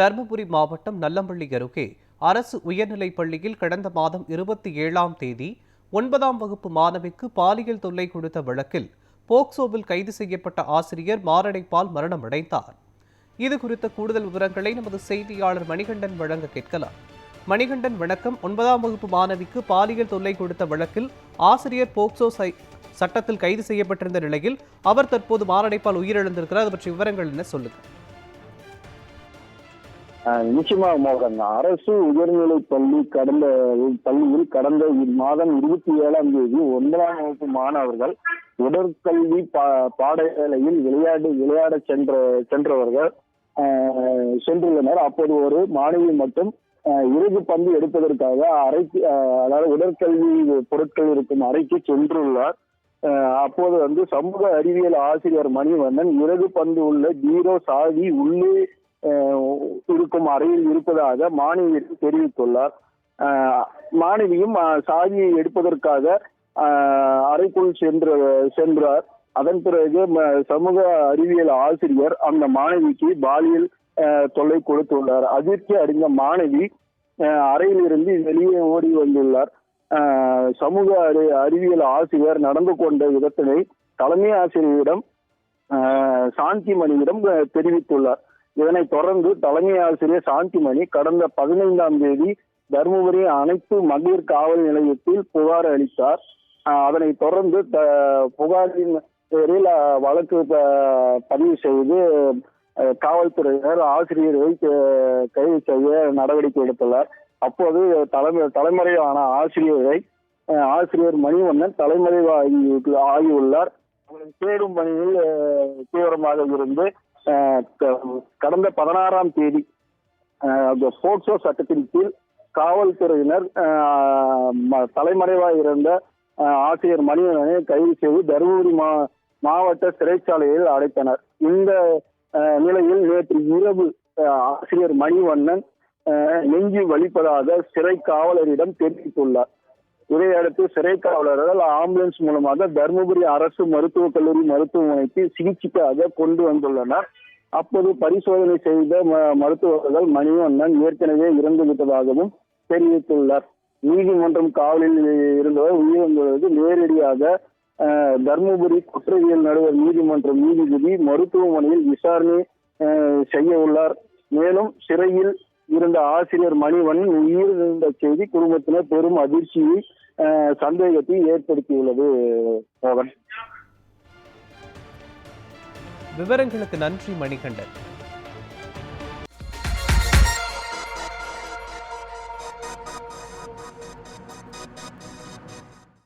தருமபுரி மாவட்டம் நல்லம்பள்ளி அருகே அரசு உயர்நிலைப் பள்ளியில் கடந்த மாதம் இருபத்தி ஏழாம் தேதி ஒன்பதாம் வகுப்பு மாணவிக்கு பாலியல் தொல்லை கொடுத்த வழக்கில் போக்சோவில் கைது செய்யப்பட்ட ஆசிரியர் மாரடைப்பால் மரணமடைந்தார். இது குறித்த கூடுதல் விவரங்களை நமது செய்தியாளர் மணிகண்டன் வழங்க கேட்கலாம். மணிகண்டன் வணக்கம். ஒன்பதாம் வகுப்பு மாணவிக்கு பாலியல் தொல்லை கொடுத்த வழக்கில் ஆசிரியர் போக்சோ சட்டத்தில் கைது செய்யப்பட்டிருந்த நிலையில் அவர் தற்போது மாரடைப்பால் உயிரிழந்திருக்கிறார். அது பற்றிய விவரங்கள் என்ன சொல்லுங்கள் நிச்சயமாக மோகன். அரசு உயர்நிலை பள்ளி கடந்த பள்ளியில் கடந்த மாதம் இருபத்தி ஏழாம் தேதி ஒன்பதாம் வகுப்பு மாணவர்கள் உடற்கல்வி பா பாடசாலையில் விளையாடு விளையாட சென்ற சென்றவர்கள் சென்றுள்ளனர். அப்போது ஒரு மாணவி மட்டும் இறுதி பந்து எடுப்பதற்காக அறைக்கு அதாவது உடற்கல்வி பொருட்கள் இருக்கும் அறைக்கு சென்றுள்ளார். அப்போது வந்து சமூக அறிவியல் ஆசிரியர் மணிவண்ணன் இறகு பந்து உள்ள ஜீரோ சாதி உள்ளே இருக்கும் அறையில் இருப்பதாக மாணவியிடம் தெரிவித்துள்ளார். மாணவியும் ஆஹ் சாவியை எடுப்பதற்காக அறைக்குள் சென்று சென்றார். அதன் பிறகு சமூக அறிவியல் ஆசிரியர் அந்த மாணவிக்கு பாலியல் ஆஹ் தொல்லை கொடுத்துள்ளார். அதிர்ச்சி அடைந்த மாணவி அறையிலிருந்து வெளியே ஓடி வந்துள்ளார். சமூக அறி அறிவியல் ஆசிரியர் நடந்து கொண்ட விதத்தினை தலைமை ஆசிரியரிடம் ஆஹ் சாந்திமணியிடம் தெரிவித்துள்ளார். இதனைத் தொடர்ந்து தலைமை ஆசிரியர் சாந்திமணி கடந்த பதினைந்தாம் தேதி தருமபுரி அனைத்து மகளிர் காவல் நிலையத்தில் புகார் அளித்தார். அதனைத் தொடர்ந்து த- புகாரின் பேரில் வழக்கு ப- பதிவு செய்து காவல்துறையினர் ஆசிரியரை கைது செய்ய நடவடிக்கை எடுத்துள்ளார் அப்போது தலைமை தலைமறைவான ஆசிரியரை ஆசிரியர் மணிவண்ணன் தலைமறைவாகி ஆகியுள்ளார். அவரை தேடும் பணியில் தீவிரமாக இருந்து கடந்த பதினாறாம் தேதி ஆஹ் போக்சோ சட்டத்தின் கீழ் காவல்துறையினர் ஆஹ் தலைமறைவாக இருந்த ஆசிரியர் மணிவண்ணனை கைது செய்து தருமபுரி மா மாவட்ட சிறைச்சாலையில் அடைத்தனர். இந்த ஆஹ் நிலையில் நேற்று இரவு ஆஹ் ஆசிரியர் மணிவண்ணன் நெஞ்சு வலிப்பதாக சிறை காவலரிடம் தெரிவித்துள்ளார். இதையடுத்து சிறை காவலர்கள் ஆம்புலன்ஸ் மூலமாக தருமபுரி அரசு மருத்துவக் கல்லூரி மருத்துவமனைக்கு சிகிச்சைக்காக கொண்டு வந்துள்ளனர். அப்போது பரிசோதனை செய்த ம- மருத்துவர்கள் மணிவண்ணன் ஏற்கனவே இறந்து விட்டதாகவும் தெரிவித்துள்ளார். நீதிமன்றம் காவலில் இருந்தவர் உயிரிழந்தது நேரடியாக தருமபுரி குற்றவியல் நடுவர் நீதிமன்றம் நீதிபதி மருத்துவமனையில் விசாரணை செய்ய உள்ளார். மேலும் சிறையில் இருந்த ஆசிரியர் மணிவண்ணன் உயிரிழந்த செய்தி குடும்பத்தினர் பெரும் அதிர்ச்சியை சந்தேகத்தை ஏற்படுத்தியுள்ளது மோகன். விவரங்களுக்கு நன்றி மணிகண்டன்.